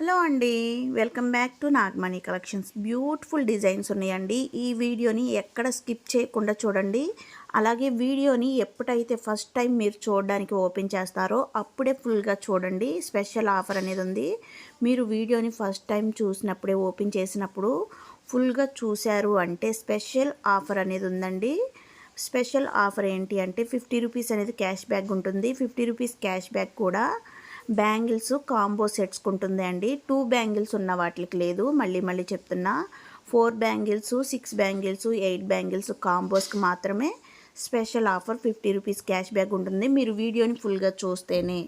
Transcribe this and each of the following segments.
Hello అండి welcome back to Nagamani collections. Beautiful designs ఉన్నాయండి. ఈ వీడియోని ఎక్కడ స్కిప్ చేయకుండా చూడండి. అలాగే వీడియోని ఎప్పుడైతే ఫస్ట్ టైం మీరు చూడడానికి ఓపెన్ చేస్తారో అప్పుడే ఫుల్గా చూడండి. స్పెషల్ ఆఫర్ అనేది ఉంది. మీరు వీడియోని ఫస్ట్ టైం చూసినప్పుడే ఓపెన్ చేసినప్పుడు ఫుల్గా చూశారు అంటే స్పెషల్ ఆఫర్ అనేది ఉందండి. స్పెషల్ ఆఫర్ ఏంటి అంటే ఫిఫ్టీ రూపీస్ అనేది క్యాష్ బ్యాక్ ఉంటుంది. ఫిఫ్టీ రూపీస్ క్యాష్ బ్యాక్ కూడా బ్యాంగిల్స్ కాంబో సెట్స్ ఉంటుంది అండి టూ బ్యాంగిల్స్ ఉన్న వాటికి లేదు. మళ్ళీ మళ్ళీ చెప్తున్నా. Four bangles six bangles eight bangles కాంబోస్కి మాత్రమే special offer fifty rupees cash back ఉంటుంది. మీరు వీడియోని ఫుల్గా చూస్తేనే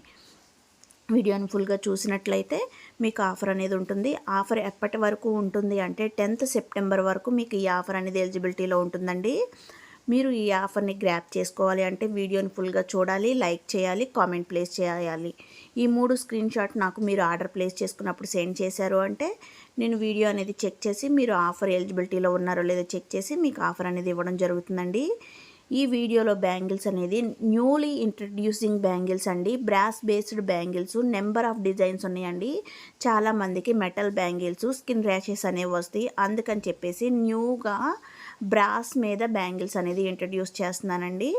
వీడియోని ఫుల్గా చూసినట్లయితే మీకు ఆఫర్ అనేది ఉంటుంది. ఆఫర్ ఎప్పటి వరకు ఉంటుంది అంటే టెన్త్ సెప్టెంబర్ వరకు మీకు ఈ ఆఫర్ అనేది ఎలిజిబిలిటీలో ఉంటుందండి. మీరు ఈ ఆఫర్ని గ్రాప్ చేసుకోవాలి అంటే వీడియోని ఫుల్గా చూడాలి లైక్ చేయాలి కామెంట్ ప్లేస్ చేయాలి. ఈ మూడు స్క్రీన్ షాట్ నాకు మీరు ఆర్డర్ ప్లేస్ చేసుకున్నప్పుడు సెండ్ చేశారు అంటే నేను వీడియో అనేది చెక్ చేసి మీరు ఆఫర్ ఎలిజిబిలిటీలో ఉన్నారో లేదో చెక్ చేసి మీకు ఆఫర్ అనేది ఇవ్వడం జరుగుతుందండి. ఈ వీడియోలో బ్యాంగిల్స్ అనేది న్యూలీ ఇంట్రడ్యూసింగ్ బ్యాంగిల్స్ అండి. Brass based bangles number of designs ఉన్నాయండి. చాలామందికి మెటల్ బ్యాంగిల్స్ స్కిన్ ర్యాషెస్ అనేవి వస్తాయి. అందుకని చెప్పేసి న్యూగా బ్రాస్ మీద బ్యాంగిల్స్ అనేది ఇంట్రడ్యూస్ చేస్తున్నానండి.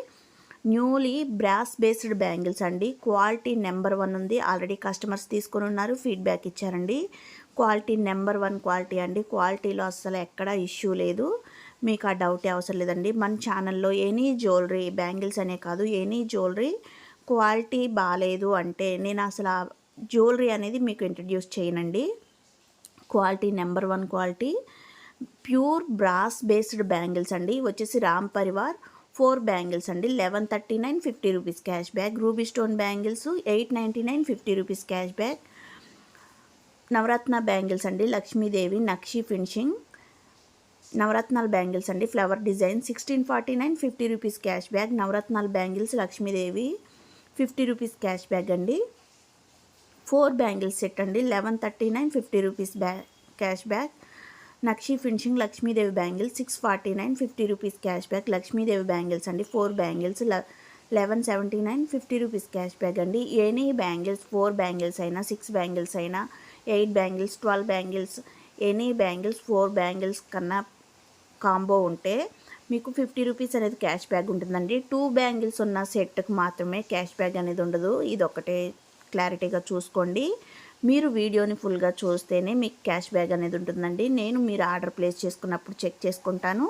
న్యూలీ బ్రాస్ బేస్డ్ బ్యాంగిల్స్ అండి. క్వాలిటీ నెంబర్ వన్ ఉంది. ఆల్రెడీ కస్టమర్స్ తీసుకొని ఉన్నారు ఫీడ్బ్యాక్ ఇచ్చారండి. క్వాలిటీ నెంబర్ వన్ క్వాలిటీ అండి. క్వాలిటీలో అస్సలు ఎక్కడ ఇష్యూ లేదు. మీకు ఆ డౌటే అవసరం లేదండి. మన ఛానల్లో ఎనీ జ్యువెలరీ బ్యాంగిల్స్ అనే కాదు ఎనీ జ్యువెలరీ క్వాలిటీ బాగాలేదు అంటే నేను అసలు ఆ జ్యువెలరీ అనేది మీకు ఇంట్రడ్యూస్ చేయనండి. Quality number one quality pure brass based bangles అండి. వచ్చేసి రామ్ పరివార్ ఫోర్ బ్యాంగిల్స్ అండి. Eleven thirty nine fifty rupees cash back. Ruby stone bangles eight ninety nine fifty rupees cash back. Navaratna bangles అండి. Lakshmidevi nakshi finishing. నవరత్నాల bangles అండి. Flower design sixteen forty nine fifty rupees cash back. నవరత్నాల bangles Lakshmidevi fifty rupees cash back అండి. Four bangles set అండి. Eleven thirty nine fifty rupees బ్యా cash back. Nakshi finishing Lakshmidevi bangles six forty nine fifty rupees cash back. Lakshmidevi bangles అండి four bangles eleven seventy nine fifty rupees cash back అండి. Any bangles four bangles అయినా six bangles అయినా eight bangles twelve bangles any bangles four bangles కన్నా combo ఉంటే మీకు fifty rupees అనేది cash back ఉంటుందండి. Two bangles ఉన్న సెట్కి మాత్రమే క్యాష్ బ్యాక్ అనేది ఉండదు. ఇది ఒకటే క్లారిటీగా చూసుకోండి. మీరు వీడియోని ఫుల్గా చూస్తేనే మీకు క్యాష్ బ్యాగ్ అనేది ఉంటుందండి. నేను మీరు ఆర్డర్ ప్లేస్ చేసుకున్నప్పుడు చెక్ చేసుకుంటాను.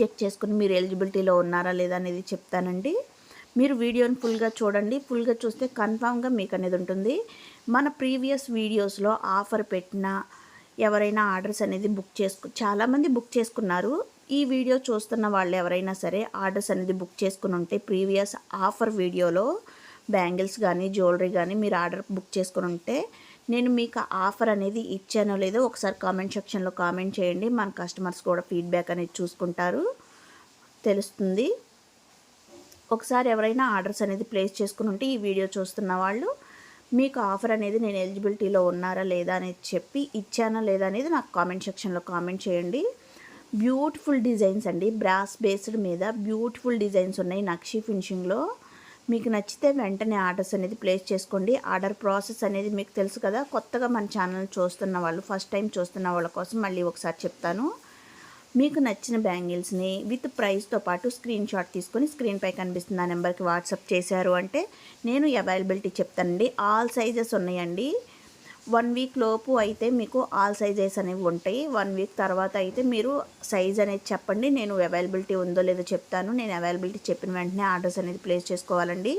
చెక్ చేసుకుని మీరు ఎలిజిబిలిటీలో ఉన్నారా లేదా అనేది చెప్తానండి. మీరు వీడియోని ఫుల్గా చూడండి. ఫుల్గా చూస్తే కన్ఫామ్గా మీకు అనేది ఉంటుంది. మన ప్రీవియస్ వీడియోస్లో ఆఫర్ పెట్టిన ఎవరైనా ఆర్డర్స్ అనేది బుక్ చేసుకు చాలామంది బుక్ చేసుకున్నారు. ఈ వీడియో చూస్తున్న వాళ్ళు ఎవరైనా సరే ఆర్డర్స్ అనేది బుక్ చేసుకుని ఉంటే ప్రీవియస్ ఆఫర్ వీడియోలో బ్యాంగిల్స్ కానీ జ్యువెలరీ కానీ మీరు ఆర్డర్ బుక్ చేసుకుని ఉంటే నేను మీకు ఆఫర్ అనేది ఇచ్చానో లేదో ఒకసారి కామెంట్ సెక్షన్లో కామెంట్ చేయండి. మన కస్టమర్స్ కూడా ఫీడ్బ్యాక్ అనేది చూసుకుంటారు. తెలుస్తుంది. ఒకసారి ఎవరైనా ఆర్డర్స్ అనేది ప్లేస్ చేసుకుని ఉంటే ఈ వీడియో చూస్తున్న వాళ్ళు మీకు ఆఫర్ అనేది నేను ఎలిజిబిలిటీలో ఉన్నారా లేదా అనేది చెప్పి ఇచ్చానా లేదా అనేది నాకు కామెంట్ సెక్షన్లో కామెంట్ చేయండి. బ్యూటిఫుల్ డిజైన్స్ అండి. బ్రాస్ బేస్డ్ మీద బ్యూటిఫుల్ డిజైన్స్ ఉన్నాయి నక్షి ఫినిషింగ్లో. మీకు నచ్చితే వెంటనే ఆర్డర్స్ అనేది ప్లేస్ చేసుకోండి. ఆర్డర్ ప్రాసెస్ అనేది మీకు తెలుసు కదా కొత్తగా మన ఛానల్ చూస్తున్న వాళ్ళు ఫస్ట్ టైం చూస్తున్న వాళ్ళ కోసం మళ్ళీ ఒకసారి చెప్తాను. మీకు నచ్చిన బ్యాంగిల్స్ని విత్ ప్రైస్తో పాటు స్క్రీన్ షాట్ తీసుకొని స్క్రీన్పై కనిపిస్తున్న నెంబర్కి వాట్సాప్ చేశారు అంటే నేను అవైలబిలిటీ చెప్తానండి. ఆల్ సైజెస్ ఉన్నాయండి. వన్ వీక్ లోపు అయితే మీకు ఆల్ సైజెస్ అనేవి ఉంటాయి. వన్ వీక్ తర్వాత అయితే మీరు సైజ్ అనేది చెప్పండి. నేను అవైలబిలిటీ ఉందో లేదో చెప్తాను. నేను అవైలబిలిటీ చెప్పిన వెంటనే ఆర్డర్స్ అనేది ప్లేస్ చేసుకోవాలండి.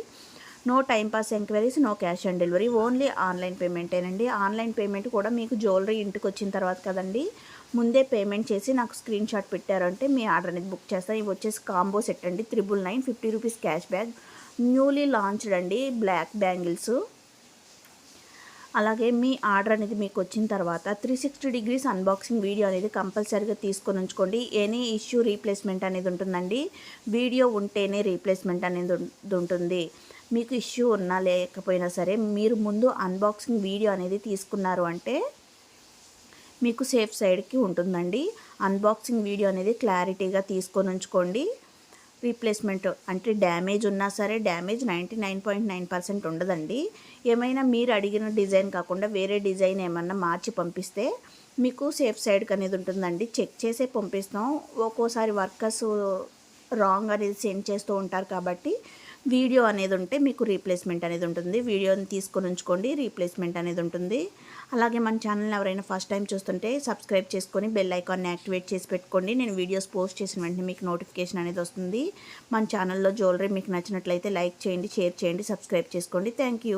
No time pass enquiries no cash on delivery only online పేమెంటేనండి. Online payment కూడా మీకు జ్యువెలరీ ఇంటికి వచ్చిన తర్వాత కదండి. ముందే పేమెంట్ చేసి నాకు స్క్రీన్ షాట్ పెట్టారంటే మీ ఆర్డర్ అనేది బుక్ చేస్తాను. ఇవి వచ్చేసి కాంబో సెట్ అండి. Triple nine fifty rupees cash back newly launched అండి. Black bangles. అలాగే మీ ఆర్డర్ అనేది మీకు వచ్చిన తర్వాత three sixty degrees unboxing video అనేది కంపల్సరీగా తీసుకొని ఉంచుకోండి. ఎనీ ఇష్యూ రీప్లేస్మెంట్ అనేది ఉంటుందండి. వీడియో ఉంటేనే రీప్లేస్మెంట్ అనేది ఉంటుంది మీకు ఇష్యూ ఉన్నా లేకపోయినా సరే మీరు ముందు అన్బాక్సింగ్ వీడియో అనేది తీసుకున్నారు అంటే మీకు సేఫ్ సైడ్కి ఉంటుందండి. అన్బాక్సింగ్ వీడియో అనేది క్లారిటీగా తీసుకొని ఉంచుకోండి. రీప్లేస్మెంట్ అంటే డ్యామేజ్ ఉన్నా సరే damage ninety nine point nine percent ఉండదండి. ఏమైనా మీరు అడిగిన డిజైన్ కాకుండా వేరే డిజైన్ ఏమన్నా మార్చి పంపిస్తే మీకు సేఫ్ సైడ్కి అనేది ఉంటుందండి. చెక్ చేసే పంపిస్తాం. ఒక్కోసారి వర్కర్స్ రాంగ్ అనేది సెండ్ చేస్తూ ఉంటారు కాబట్టి వీడియో అనేది ఉంటే మీకు రీప్లేస్మెంట్ అనేది ఉంటుంది. వీడియోని తీసుకొని ఉంచుకోండి రీప్లేస్మెంట్ అనేది ఉంటుంది. అలాగే మన ఛానల్ని ఎవరైనా ఫస్ట్ టైం చూస్తుంటే సబ్స్క్రైబ్ చేసుకొని బెల్ ఐకాన్ని యాక్టివేట్ చేసి పెట్టుకోండి. నేను వీడియోస్ పోస్ట్ చేసిన వెంటనే మీకు నోటిఫికేషన్ అనేది వస్తుంది. మన ఛానల్లో జ్యువెలరీ మీకు నచ్చినట్లయితే లైక్ చేయండి షేర్ చేయండి సబ్స్క్రైబ్ చేసుకోండి. Thank you